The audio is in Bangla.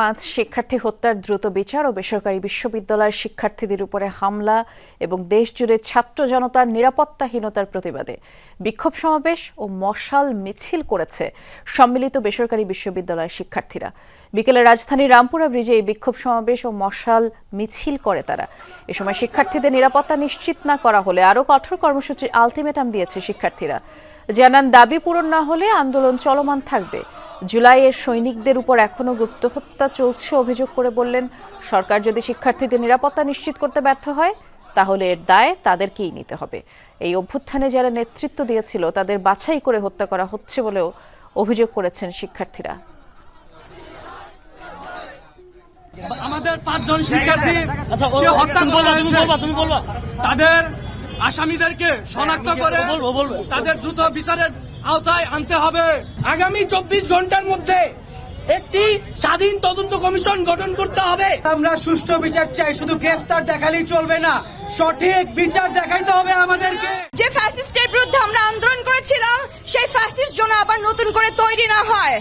পাঁচ শিক্ষার্থী হত্যার দ্রুত বিচার ও বেসরকারি বিশ্ববিদ্যালয়ের শিক্ষার্থীদের উপরে হামলা এবং দেশজুড়ে ছাত্র জনতার নিরাপত্তাহীনতার প্রতিবাদে বিক্ষোভ সমাবেশ ও মশাল মিছিল করেছে সম্মিলিত বেসরকারি বিশ্ববিদ্যালয়ের শিক্ষার্থীরা। বিকেলে রাজধানীর রামপুরা ব্রিজে এই বিক্ষোভ সমাবেশ ও মশাল মিছিল করে তারা। এ সময় শিক্ষার্থীদের নিরাপত্তা নিশ্চিত না করা হলে আরও কঠোর কর্মসূচির আলটিমেটাম দিয়েছে শিক্ষার্থীরা। জানান, দাবি পূরণ না হলে আন্দোলন চলমান থাকবে। জুলাইয়ের সৈনিকদের উপর এখনও গুপ্ত হত্যা চলছে অভিযোগ করে বললেন, সরকার যদি শিক্ষার্থীদের নিরাপত্তা নিশ্চিত করতে ব্যর্থ হয়, তাহলে এর দায় তাদেরকেই নিতে হবে। এই অভ্যুত্থানে যারা নেতৃত্ব দিয়েছিল, তাদের বাছাই করে হত্যা করা হচ্ছে বলেও অভিযোগ করেছেন শিক্ষার্থীরা। আমাদের পাঁচজন শিক্ষার্থী আচ্ছা হত্যা তাদের আসামিদেরকে শনাক্ত করে বলব, বলব। তাদের দ্রুত বিচারের আওতায় আনতে হবে। আগামী চব্বিশ ঘণ্টার মধ্যে একটি স্বাধীন তদন্ত কমিশন গঠন করতে হবে। আমরা সুষ্ঠু বিচার চাই শুধু গ্রেফতার দেখালেই চলবে না সঠিক বিচার দেখাইতে হবে আমাদেরকে। যে ফ্যাসিস্টের বিরুদ্ধে আমরা আন্দোলন করেছিলাম সেই ফ্যাসিস্ট যেন আবার নতুন করে তৈরি না হয়।